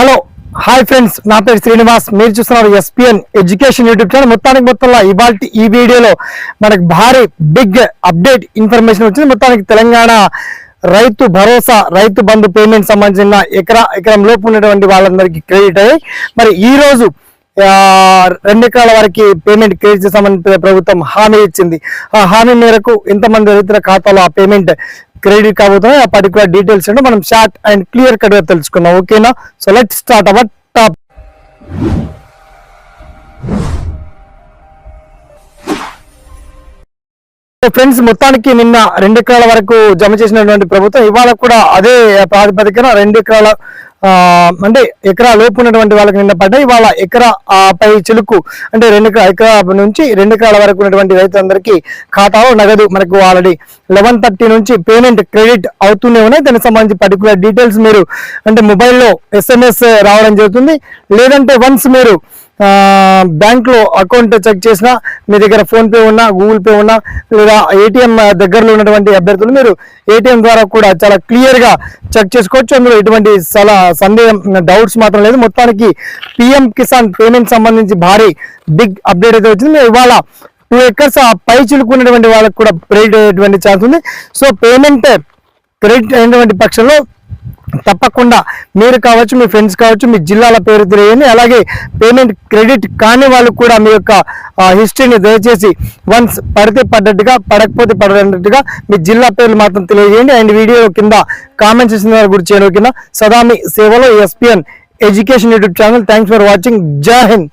Hello hi friends. నా పేరు శ్రీనివాస్. మీరు చూస్తున్నారు ఎస్పిఎన్ ఎడ్యుకేషన్ యూట్యూబ్ ఛానల్. మొత్తానికి మొత్తంలో ఇవాళ ఈ వీడియోలో మనకు భారీ బిగ్ అప్డేట్ ఇన్ఫర్మేషన్ వచ్చింది. మొత్తానికి తెలంగాణ రైతు భరోసా రైతు బంధు పేమెంట్ సంబంధించిన ఎకరా ఎకరం లోపు ఉన్నటువంటి వాళ్ళందరికీ క్రెడిట్ అయ్యాయి మరి ఈ రోజు రెండు ఎకరాల వరకు పేమెంట్ క్రెడిట్ సంబంధించిన ప్రభుత్వం హామీ ఇచ్చింది. ఆ హామీ మేరకు ఎంతమంది రైతుల ఖాతాలో ఆ పేమెంట్ క్రెడిట్ కాబోతున్నాయి ఆ పర్టికులర్ డీటెయిల్స్ ఏంటో మనం షార్ట్ అండ్ క్లియర్ కట్గా తెలుసుకుందాం. ఓకేనా? So let start our top friends మొత్తానికి నిన్న రెండు ఎకరాల వరకు జమ చేసినటువంటి ప్రభుత్వం ఇవాళ కూడా అదే ప్రాతిపదికన రెండు ఎకరాల అంటే ఎకరా లోపు ఉన్నటువంటి వాళ్ళకి నిన్న పడ్డాయి. వాళ్ళ ఎకరా పై చిలుకు అంటే రెండు ఎకరా నుంచి రెండు ఎకరాల వరకు ఉన్నటువంటి రైతులందరికీ ఖాతాలో నగదు మనకు ఆల్రెడీ లెవెన్ థర్టీ నుంచి పేమెంట్ క్రెడిట్ అవుతూనే ఉన్నాయి. దానికి సంబంధించి పర్టికులర్ డీటెయిల్స్ మీరు అంటే మొబైల్లో ఎస్ఎంఎస్ రావడం జరుగుతుంది. లేదంటే వన్స్ మీరు బ్యాంక్లో అకౌంట్ చెక్ చేసినా మీ దగ్గర ఫోన్పే ఉన్నా గూగుల్ పే ఉన్నా లేదా ఏటీఎం దగ్గరలో ఉన్నటువంటి అభ్యర్థులు మీరు ఏటీఎం ద్వారా కూడా చాలా క్లియర్గా చెక్ చేసుకోవచ్చు. అందులో ఎటువంటి చాలా సందేహం డౌట్స్ మాత్రం లేదు. మొత్తానికి పిఎం కిసాన్ పేమెంట్ సంబంధించి భారీ బిగ్ అప్డేట్ అయితే వచ్చింది. ఇవాళ టూ ఎకర్స్ ఆ పై చిలుకున్నటువంటి వాళ్ళకి కూడా క్రెడిట్ అయ్యేటువంటి ఛాన్స్ ఉంది. సో పేమెంట్ క్రెడిట్ అయినటువంటి పక్షంలో తప్పకుండా మీరు కావచ్చు మీ ఫ్రెండ్స్ కావచ్చు మీ జిల్లాల పేరు తెలియని అలాగే పేమెంట్ క్రెడిట్ కాని వాళ్ళు కూడా మీ యొక్క హిస్టరీని దయచేసి వన్స్ పడితే పడ్డట్టుగా పడకపోతే పడనట్టుగా మీ జిల్లా పేర్లు మాత్రం తెలియజేయండి. అండ్ వీడియో కింద కామెంట్ చేసిన వారి గురించి చేయడం కింద సదామి సేవలో SPN education YouTube channel. Thanks for watching జై హింద్.